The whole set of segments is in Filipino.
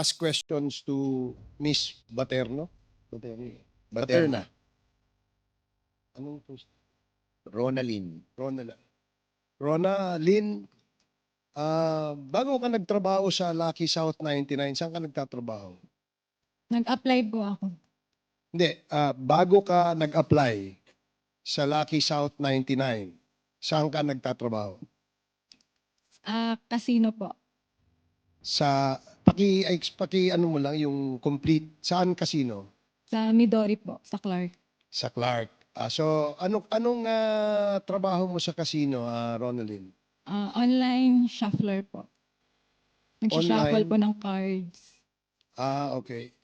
ask questions to Miss Baterno. Baterno. Baterna. Anong first? Ronalyn. Rona. Rona, Lynn, ah, bago ka nagtrabaho sa Lucky South 99, saan ka nagtatrabaho? Nag-apply po ako. Hindi, ah, bago ka nag-apply sa Lucky South 99, saan ka nagtatrabaho? Ah, casino po. Sa, paki, ay, paki ano mo lang, yung complete, saan casino? Sa Midori po, sa Clark. Sa Clark. Ah, so, anong, anong ah, trabaho mo sa casino, ah, Ronaldin? Ah, online shuffler po. Nag-shuffle Online? po ng cards. Ah, okay.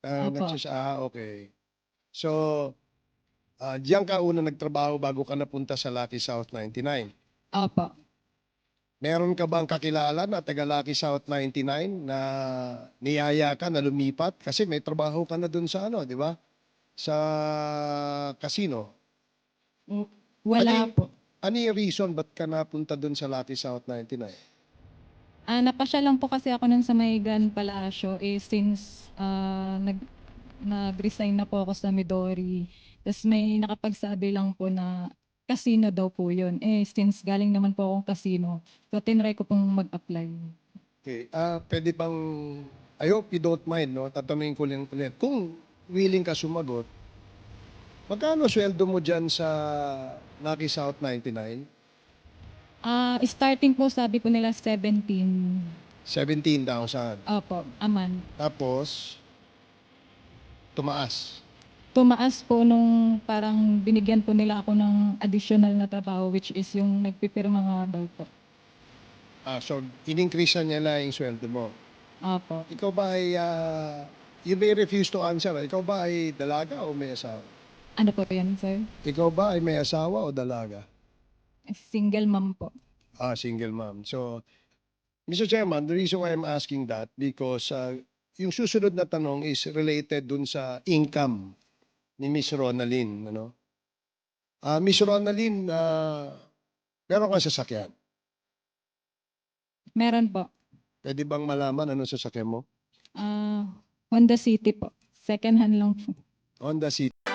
Ah, Opo. nagsis- ah, okay. So, ah, diyan ka una nagtrabaho bago ka napunta sa Lucky South 99. Opo. Meron ka bang kakilala na taga Lucky South 99 na niyaya ka na lumipat? Kasi may trabaho ka na dun sa ano, di ba? Sa casino. Wala Ano- po. Ano yung reason ba't ka napunta dun sa Lucky South 99? Ah, napasya lang po kasi ako nun sa may Grand Palacio eh since ah, nag nag-resign na po ako sa Midori. Tapos may nakapagsabi lang po na casino daw po yun. Eh since galing naman po akong casino, so tinry ko pong mag-apply. Okay. Ah, pwede bang I hope you don't mind, no? Tatanungin ko lang ulit. Kung willing ka sumagot, magkano sweldo mo dyan sa Lucky South 99? Ah, starting po sabi po nila 17. 17,000. Opo, aman. Tapos, tumaas. Tumaas po nung parang binigyan po nila ako ng additional na trabaho which is yung nagpipirma nga daw po. Ah, so, in-increase na nila yung sweldo mo. Opo. Ikaw ba ay, ah, you may refuse to answer. ah. Ikaw ba ay dalaga o may asawa? Ano po yan, sir? Ikaw ba ay may asawa o dalaga? Single mom po. Ah, single mom. So, Mr. Chairman, the reason why I'm asking that because uh, yung susunod na tanong is related dun sa income ni Miss Ronalyn, ano? Ah, Miss Ronalyn, ah, meron kang sasakyan. Meron po. Pwede bang malaman anong sasakyan mo? Ah, Honda City po. Second hand lang po. Honda City.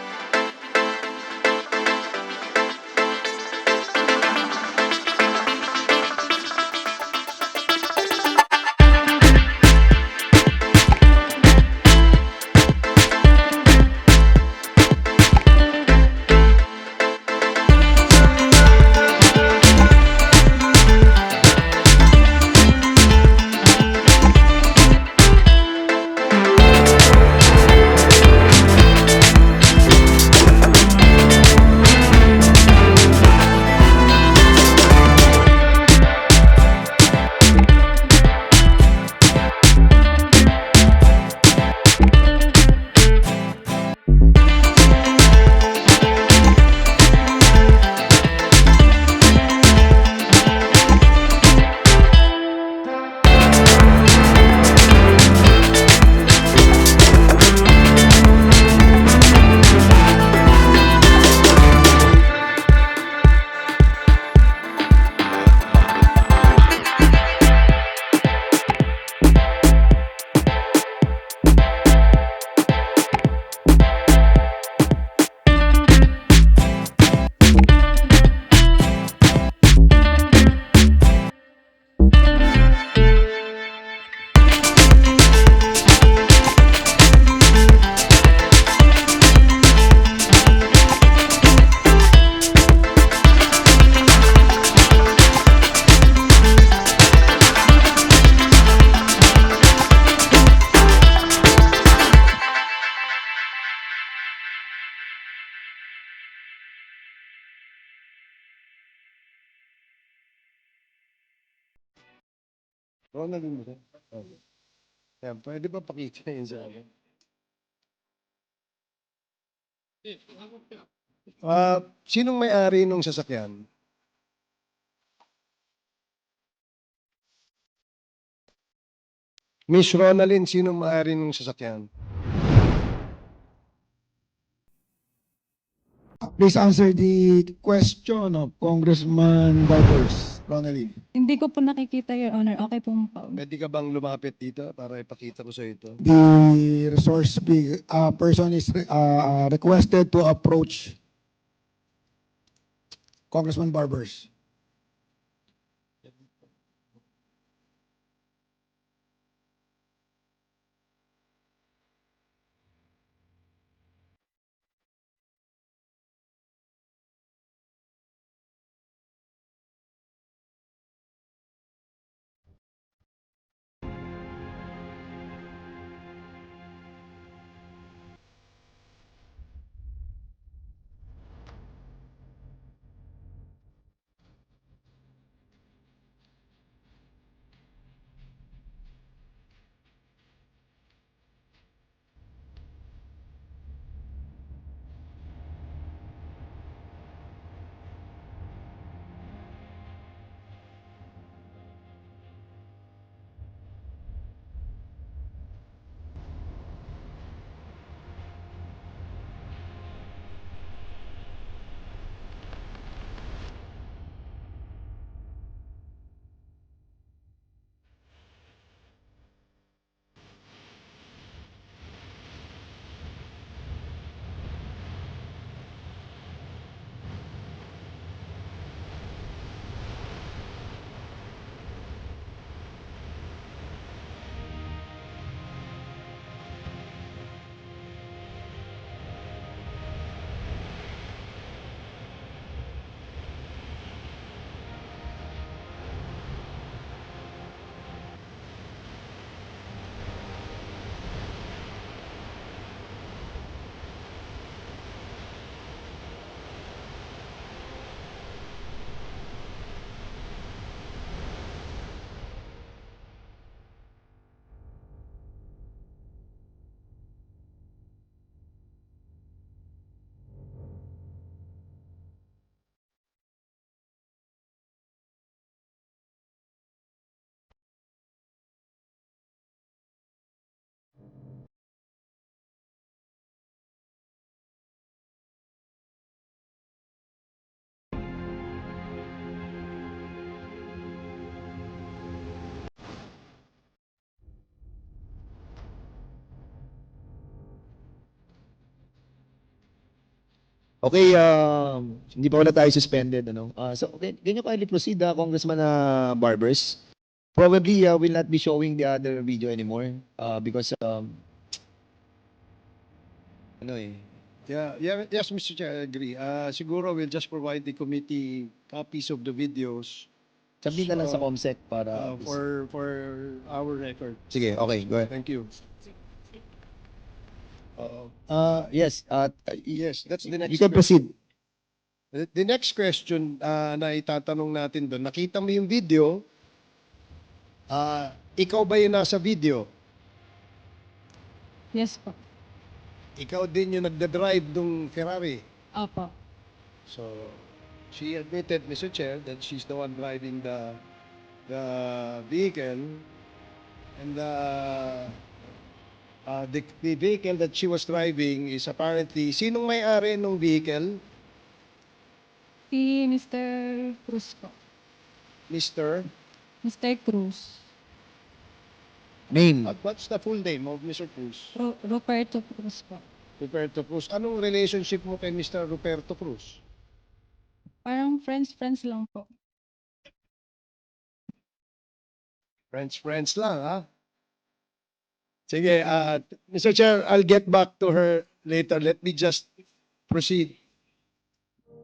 Ronalyn mo rin? Okay. Yan, pwede ba pakita yun sa akin? Ah, sinong may-ari nung sasakyan? Miss Ronalyn, sinong may-ari nung sasakyan? Please answer the question of Congressman Barbers, Ronaldin. Hindi ko po nakikita, Your Honor. Okay po. Pwede ka bang lumapit dito para ipakita ko sa ito? The resource uh, person is uh, requested to approach Congressman Barbers. Okay, um, hindi pa wala tayo suspended, ano? Uh, so, okay, can you kindly proceed, uh, Congressman uh, Barbers? Probably uh, will not be showing the other video anymore uh, because, um, ano eh, Yeah, yeah, yes, Mr. Chair, I agree. Uh, siguro we'll just provide the committee copies of the videos sabihin na lang sa So, COMSEC para... uh, for for our record. Sige, okay, go ahead. Thank you. Uh, Uh, yes, uh, yes, that's the next. you can question. proceed. The, the next question uh, na itatanong natin doon, nakita mo yung video, ah, ikaw ba yung nasa video? Yes po. Ikaw din yung nagda-drive ng Ferrari. Opo. So, she admitted, Mr. Chair, that she's the one driving the the vehicle, and the uh, the, the vehicle that she was driving is apparently sinong may-ari ng vehicle? Si Mr. Cruz po. Mr. Mr. Cruz. Name. What, what's the full name of Mr. Cruz? Ro- Roberto Cruz po. Ruperto Cruz. Anong relationship mo kay Mr. Ruperto Cruz? Parang friends-friends lang po. Friends, friends lang, ha? Sige, uh, Mr. Chair, I'll get back to her later. Let me just proceed